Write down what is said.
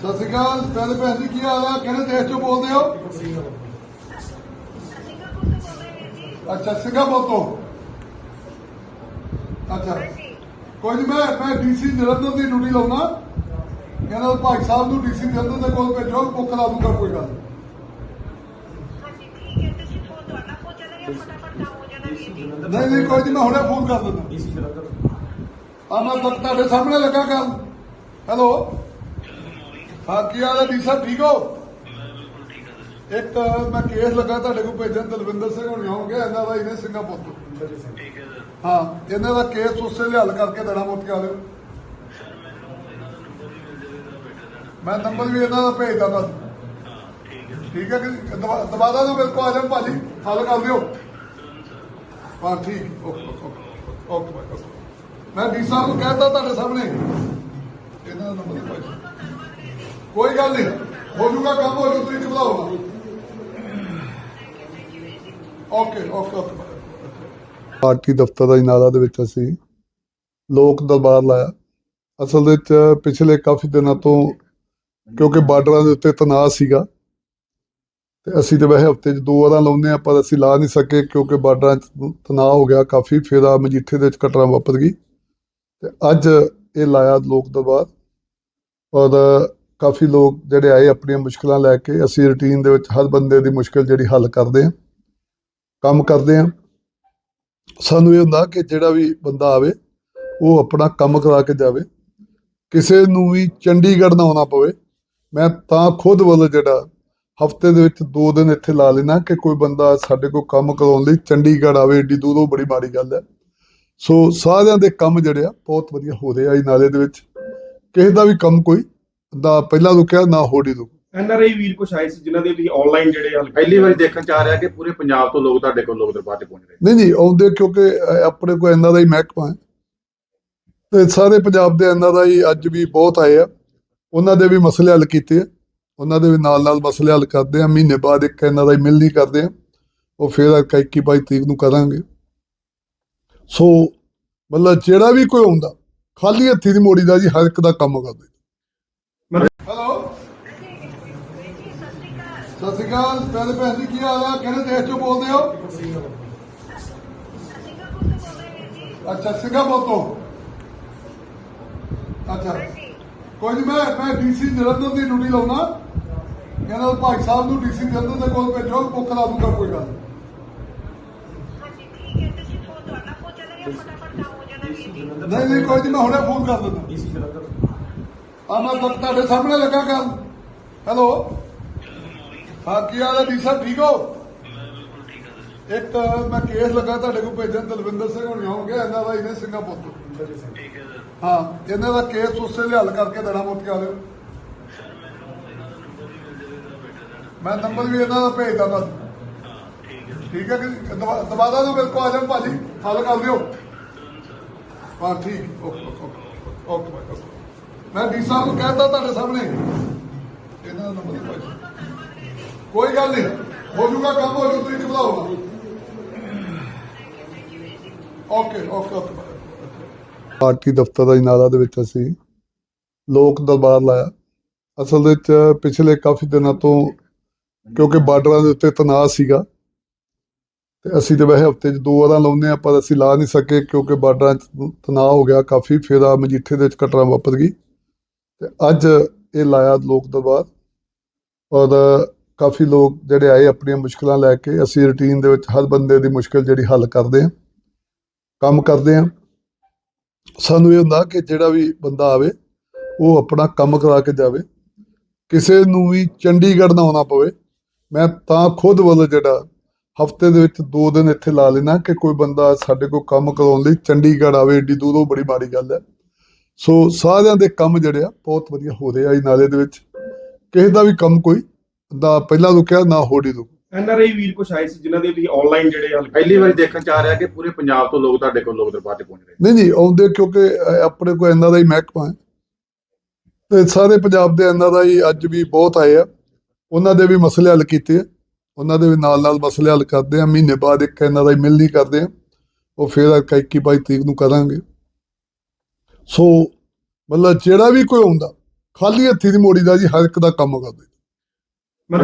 ਸਤਿ ਸ਼੍ਰੀ ਅਕਾਲ ਪਹਿਲੇ ਭੈਣ ਜੀ ਕੀ ਹਾਲ ਆ? ਕਿਹੜੇ ਦੇਸ਼ ਚੋਂ ਬੋਲਦੇ ਹੋ? ਅੱਛਾ ਸਿੰਗਾਪੁਰ ਤੋਂ। ਅੱਛਾ। ਕੋਈ ਨਹੀਂ ਮੈਂ ਮੈਂ ਡੀਸੀ ਜਲੰਧਰ ਦੀ ਡਿਊਟੀ ਲਾਉਣਾ। ਕਹਿੰਦਾ ਭਾਈ ਸਾਹਿਬ ਨੂੰ ਡੀਸੀ ਜਲੰਧਰ ਦੇ ਕੋਲ ਭੇਜੋ ਬੁੱਕ ਕਰਾ ਦੂੰਗਾ ਕੋਈ ਗੱਲ। ਨਹੀਂ ਨਹੀਂ ਕੋਈ ਨਹੀਂ ਮੈਂ ਹੁਣੇ ਫੋਨ ਕਰ ਦਿੰਦਾ। ਆ ਮੈਂ ਤਾਂ ਤੁਹਾਡੇ ਸਾਹਮਣੇ ਲੱਗਾ ਗੱਲ। ਹੈਲੋ? ਹਾਂ ਕੀ ਹਾਲ ਹੈ ਡੀ ਸਾਹਿਬ ਠੀਕ ਹੋ? ਇੱਕ ਮੈਂ ਕੇਸ ਲੱਗਾ ਤੁਹਾਡੇ ਕੋਲ ਭੇਜਣ ਦਲਵਿੰਦਰ ਸਿੰਘ ਹੋਣੀ ਆਉਂਗੇ ਇਹਨਾਂ ਦਾ ਇਹਨੇ ਸਿੰਗਾਪੁਰ ਤੋਂ ਹਾਂ ਇਹਨਾਂ ਦਾ ਕੇਸ ਉਸੇ ਲਈ ਹੱਲ ਕਰਕੇ ਦੇਣਾ ਮੁੱਤ ਵਾਲਿਓ ਮੈਂ ਨੰਬਰ ਵੀ ਇਹਨਾਂ ਦਾ ਭੇਜਦਾ ਬਸ ਠੀਕ ਹੈ ਕਿ ਦਵਾਦਾ ਨੂੰ ਮੇਰੇ ਕੋਲ ਆ ਜਾਣ ਭਾਜੀ ਹੱਲ ਕਰ ਦਿਓ। ਹਾਂ ਠੀਕ okay okay okay bye, okay. ਮੈਂ ਡੀ ਸਾਹਿਬ ਨੂੰ ਕਹਿਤਾ ਤੁਹਾਡੇ ਸਾਹਮਣੇ। ਇਹਨਾਂ ਦਾ ਨੰਬਰ ਭਾਜੀ ਕੋਈ ਗੱਲ ਨਹੀਂ। ਹੋ ਜੂਗਾ ਕੰਮ ਹੋ ਜੂ, ਤੁਸੀਂ ਘਬਰਾਓ ਓਕੇ ਓਕੇ ਓਕੇ। ਪਾਰਟੀ ਦਫ਼ਤਰ ਦਾ ਨਾਲਾ ਦੇ ਵਿੱਚ ਅਸੀਂ ਲੋਕ ਦਰਬਾਰ ਲਾਇਆ। ਅਸਲ ਵਿੱਚ ਪਿਛਲੇ ਕਾਫੀ ਦਿਨਾਂ ਤੋਂ ਕਿਉਂਕਿ ਬਾਰਡਰਾਂ ਦੇ ਉੱਤੇ ਤਣਾਅ ਸੀਗਾ, ਤੇ ਅਸੀਂ ਤੇ ਵੈਸੇ ਹਫ਼ਤੇ 'ਚ ਦੋ ਵਾਰਾਂ ਲਾਉਂਦੇ ਆ ਪਰ ਅਸੀਂ ਲਾ ਨਹੀਂ ਸਕੇ ਕਿਉਂਕਿ ਬਾਰਡਰਾਂ 'ਚ ਤਣਾਅ ਹੋ ਗਿਆ, ਕਾਫੀ ਫਿਰ ਆ ਮਜੀਠੇ ਦੇ ਵਿੱਚ ਘਟਨਾ ਵਾਪਰ ਗਈ। ਤੇ ਅੱਜ ਇਹ ਲਾਇਆ ਲੋਕ ਦਰਬਾਰ। ਔਰ ਕਾਫੀ ਲੋਕ ਜਿਹੜੇ ਆਏ ਆਪਣੀਆਂ ਮੁਸ਼ਕਲਾਂ ਲੈ ਕੇ, ਅਸੀਂ ਰੁਟੀਨ ਦੇ ਵਿੱਚ ਹਰ ਬੰਦੇ ਦੀ ਮੁਸ਼ਕਲ ਜਿਹੜੀ ਹੱਲ ਕਰਦੇ ਹਾਂ, ਕੰਮ ਕਰਦੇ ਹਾਂ। ਸਾਨੂੰ ਇਹ ਹੁੰਦਾ ਕਿ ਜਿਹੜਾ ਵੀ ਬੰਦਾ ਆਵੇ, ਉਹ ਆਪਣਾ ਕੰਮ ਕਰਾ ਕੇ ਜਾਵੇ। ਕਿਸੇ ਨੂੰ ਵੀ ਚੰਡੀਗੜ੍ਹ ਨਾ ਆਉਣਾ ਪਵੇ। ਮੈਂ ਤਾਂ ਖੁਦ ਵੱਲ ਜਿਹੜਾ ਹਫ਼ਤੇ ਦੇ ਵਿੱਚ ਦੋ ਦਿਨ ਇੱਥੇ ਲਾ ਲੈਣਾ ਕਿ ਕੋਈ ਬੰਦਾ ਸਾਡੇ ਕੋਲ ਕੰਮ ਕਰਾਉਣ ਲਈ ਚੰਡੀਗੜ੍ਹ ਆਵੇ, ਏਡੀ ਦੂਰੋਂ ਬੜੀ ਮਾੜੀ ਗੱਲ ਹੈ। ਸੋ ਸਾਰਿਆਂ ਦੇ ਕੰਮ ਜਿਹੜੇ ਆ, ਬਹੁਤ ਵਧੀਆ ਹੋ ਰਹੇ ਆ ਇਹ ਨਾਲੇ ਦੇ ਵਿੱਚ। ਕਿਸੇ ਦਾ ਵੀ ਕੰਮ ਕੋਈ ਦਾ ਪਹਿਲਾਂ ਰੁਕਿਆ ਨਾ ਹੋੜੀ ਰੁਕ ਐਨਆਰਆਈ ਵੀਰ ਕੁਛ ਆਏ ਸੀ ਜਿਨ੍ਹਾਂ ਦੇ ਤੁਸੀਂ ਆਨਲਾਈਨ ਜਿਹੜੇ ਹਲ ਪਹਿਲੀ ਵਾਰੀ ਦੇਖਣ ਚ ਆ ਰਿਹਾ ਕਿ ਪੂਰੇ ਪੰਜਾਬ ਤੋਂ ਲੋਕ ਤੁਹਾਡੇ ਕੋਲ ਲੋਕ ਦਰਬਾਰ ਤੇ ਪਹੁੰਚ ਰਹੇ। ਨਹੀਂ ਨਹੀਂ ਆਉਂਦੇ ਕਿਉਂਕਿ ਆਪਣੇ ਕੋਲ ਇਹਨਾਂ ਦਾ ਹੀ ਮਹਿਕਮਾ ਹੈ। ਤੇ ਸਾਰੇ ਪੰਜਾਬ ਦੇ ਇਹਨਾਂ ਦਾ ਹੀ ਅੱਜ ਵੀ ਬਹੁਤ ਆਏ ਆ। ਉਹਨਾਂ ਦੇ ਵੀ ਮਸਲੇ ਹੱਲ ਕੀਤੇ ਆ। ਉਹਨਾਂ ਦੇ ਵੀ ਨਾਲ ਨਾਲ ਮਸਲੇ ਹੱਲ ਕਰਦੇ ਆ। ਮਹੀਨੇ ਬਾਅਦ ਇੱਕ ਇਹਨਾਂ ਦਾ ਹੀ ਮਿਲਣੀ ਕਰਦੇ ਆ। ਉਹ ਫਿਰ 21 22 ਤਰੀਕ ਨੂੰ ਕਰਾਂਗੇ। ਸੋ ਮਤਲਬ ਜਿਹੜਾ ਵੀ ਕੋਈ ਆਉਂਦਾ ਖਾਲੀ ਹੱਥੀ ਦੀ ਮੋੜੀ ਦਾ ਜੀ ਹਰ ਇੱਕ ਦਾ ਕੰਮ ਕਰਦੇ ਹੈਲੋ ਸਤਿ ਸ਼੍ਰੀ ਅਕਾਲ। ਪਹਿਲੇ ਭੈਣ ਜੀ ਕੀ ਹਾਲ ਆ? ਕਿਹੜੇ ਦੇਸ਼ ਚੋਂ ਬੋਲਦੇ ਹੋ? ਅੱਛਾ ਸਿੰਗਾਪੁਰ ਤੋਂ। ਅੱਛਾ। ਕੋਈ ਨਹੀਂ ਮੈਂ ਮੈਂ ਡੀਸੀ ਜਲੰਧਰ ਦੀ ਡਿਊਟੀ ਲਾਉਣਾ। ਕਹਿੰਦਾ ਭਾਈ ਸਾਹਿਬ ਨੂੰ ਡੀਸੀ ਜਲੰਧਰ ਦੇ ਕੋਲ ਭੇਜੋ ਬੁੱਕ ਕਰਾ ਦੂੰਗਾ ਕੋਈ ਗੱਲ। ਨਹੀਂ ਨਹੀਂ ਕੋਈ ਨਹੀਂ ਮੈਂ ਹੁਣੇ ਫੋਨ ਕਰ ਦਿੰਦਾ। ਆ ਮੈਂ ਤਾਂ ਤੁਹਾਡੇ ਸਾਹਮਣੇ ਲੱਗਾ ਗੱਲ। ਹੈਲੋ? ਹਾਂ ਕੀ ਹਾਲ ਹੈ ਡੀ ਸਾਹਿਬ ਠੀਕ ਹੋ? ਇੱਕ ਮੈਂ ਕੇਸ ਲੱਗਾ ਤੁਹਾਡੇ ਕੋਲ ਭੇਜਣ ਦਲਵਿੰਦਰ ਸਿੰਘ ਹੋਣੀ ਆਉਂਗੇ ਇਹਨਾਂ ਦਾ ਇਹਨੇ ਸਿੰਗਾਪੁਰ ਤੋਂ ਹਾਂ ਇਹਨਾਂ ਦਾ ਕੇਸ ਉਸੇ ਲਈ ਹੱਲ ਕਰਕੇ ਦੇਣਾ ਮੁੱਤ ਵਾਲਿਓ ਮੈਂ ਨੰਬਰ ਵੀ ਇਹਨਾਂ ਦਾ ਭੇਜਦਾ ਬਸ। ਠੀਕ ਹੈ ਕਿ ਦਵਾ- ਦਵਾਦਾ ਨੂੰ ਮੇਰੇ ਕੋਲ ਆ ਜਾਣ ਭਾਜੀ ਹੱਲ ਕਰ ਦਿਓ। ਹਾਂ ਠੀਕ ਓਕੇ ਓਕੇ ਮੈਂ ਡੀ ਸਾਹਿਬ ਨੂੰ ਕਹਿਤਾ ਤੁਹਾਡੇ ਸਾਹਮਣੇ। ਇਹਨਾਂ ਦਾ ਨੰਬਰ ਭਾਜੀ। ਕੋਈ ਗੱਲ ਨਹੀਂ। ਹੋ ਜੂਗਾ ਕੰਮ, ਹੋ ਜੂ, ਤੁਸੀਂ ਘਬਰਾਓ ਓਕੇ ਓਕੇ ਓਕੇ। ਪਾਰਟੀ ਦਫ਼ਤਰ ਦਾ ਨਾਲਾ ਦੇ ਵਿੱਚ ਅਸੀਂ ਲੋਕ ਦਰਬਾਰ ਲਾਇਆ। ਅਸਲ ਵਿੱਚ ਪਿਛਲੇ ਕਾਫੀ ਦਿਨਾਂ ਤੋਂ ਕਿਉਂਕਿ ਬਾਰਡਰਾਂ ਦੇ ਉੱਤੇ ਤਣਾਅ ਸੀਗਾ, ਤੇ ਅਸੀਂ ਤੇ ਵੈਸੇ ਹਫ਼ਤੇ 'ਚ ਦੋ ਵਾਰਾਂ ਲਾਉਂਦੇ ਆ ਪਰ ਅਸੀਂ ਲਾ ਨਹੀਂ ਸਕੇ ਕਿਉਂਕਿ ਬਾਰਡਰਾਂ 'ਚ ਤਣਾਅ ਹੋ ਗਿਆ, ਕਾਫੀ ਫਿਰ ਆ ਮਜੀਠੇ ਦੇ ਵਿੱਚ ਘਟਨਾ ਵਾਪਰ ਗਈ। ਤੇ ਅੱਜ ਇਹ ਲਾਇਆ ਲੋਕ ਦਰਬਾਰ। ਔਰ ਕਾਫੀ ਲੋਕ ਜਿਹੜੇ ਆਏ ਆਪਣੀਆਂ ਮੁਸ਼ਕਲਾਂ ਲੈ ਕੇ, ਅਸੀਂ ਰੁਟੀਨ ਦੇ ਵਿੱਚ ਹਰ ਬੰਦੇ ਦੀ ਮੁਸ਼ਕਲ ਜਿਹੜੀ ਹੱਲ ਕਰਦੇ ਆ ਕੰਮ ਕਰਦੇ ਆ ਸਾਨੂੰ ਇਹ ਹੁੰਦਾ ਕਿ ਜਿਹੜਾ ਵੀ ਬੰਦਾ ਆਵੇ, ਉਹ ਆਪਣਾ ਕੰਮ ਕਰਾ ਕੇ ਜਾਵੇ। ਕਿਸੇ ਨੂੰ ਵੀ ਚੰਡੀਗੜ੍ਹ ਨਾ ਆਉਣਾ ਪਵੇ। ਮੈਂ ਤਾਂ ਖੁਦ ਵੱਲ ਜਿਹੜਾ ਹਫ਼ਤੇ ਦੇ ਵਿੱਚ ਦੋ ਦਿਨ ਇੱਥੇ ਲਾ ਲੈਣਾ ਕਿ ਕੋਈ ਬੰਦਾ ਸਾਡੇ ਕੋਲ ਕੰਮ ਕਰਾਉਣ ਲਈ ਚੰਡੀਗੜ੍ਹ ਆਵੇ, ਏਡੀ ਦੂਰੋਂ ਬੜੀ ਮਾੜੀ ਗੱਲ ਹੈ। ਸੋ ਸਾਰਿਆਂ ਦੇ ਕੰਮ ਜਿਹੜੇ ਆ ਬਹੁਤ ਵਧੀਆ ਹੋ ਰਹੇ ਆ ਇਹ ਨਾਲੇ ਦੇ ਵਿੱਚ। ਕਿਸੇ ਦਾ ਵੀ ਕੰਮ ਕੋਈ ਦਾ ਪਹਿਲਾਂ ਰੁਕਿਆ ਨਾ ਹੋੜੀ ਰੁਕ ਐਨਆਰਆਈ ਵੀਰ ਕੁਛ ਆਏ ਸੀ ਜਿਨ੍ਹਾਂ ਦੇ ਤੁਸੀਂ ਆਨਲਾਈਨ ਜਿਹੜੇ ਹਲ ਪਹਿਲੀ ਵਾਰੀ ਦੇਖਣ ਚ ਆ ਰਿਹਾ ਕਿ ਪੂਰੇ ਪੰਜਾਬ ਤੋਂ ਲੋਕ ਤੁਹਾਡੇ ਕੋਲ ਲੋਕ ਦਰਬਾਰ ਤੇ ਪਹੁੰਚ ਰਹੇ ਨਹੀਂ ਨਹੀਂ ਆਉਂਦੇ ਕਿਉਂਕਿ ਆਪਣੇ ਕੋਲ ਇਹਨਾਂ ਦਾ ਹੀ ਮਹਿਕਮਾ ਹੈ। ਤੇ ਸਾਰੇ ਪੰਜਾਬ ਦੇ ਇਹਨਾਂ ਦਾ ਹੀ ਅੱਜ ਵੀ ਬਹੁਤ ਆਏ ਆ। ਉਹਨਾਂ ਦੇ ਵੀ ਮਸਲੇ ਹੱਲ ਕੀਤੇ ਆ। ਉਹਨਾਂ ਦੇ ਵੀ ਨਾਲ ਨਾਲ ਮਸਲੇ ਹੱਲ ਕਰਦੇ ਆ। ਮਹੀਨੇ ਬਾਅਦ ਇੱਕ ਇਹਨਾਂ ਦਾ ਹੀ ਮਿਲਣੀ ਕਰਦੇ ਆ। ਉਹ ਫਿਰ 21 22 ਤਰੀਕ ਨੂੰ ਕਰਾਂਗੇ। ਸੋ ਮਤਲਬ ਜਿਹੜਾ ਵੀ ਕੋਈ ਆਉਂਦਾ ਖਾਲੀ ਹੱਥੀ ਦੀ ਮੋੜੀ ਦਾ ਜੀ ਹਰ ਇੱਕ ਦਾ ਕੰਮ ਕਰਦੇ।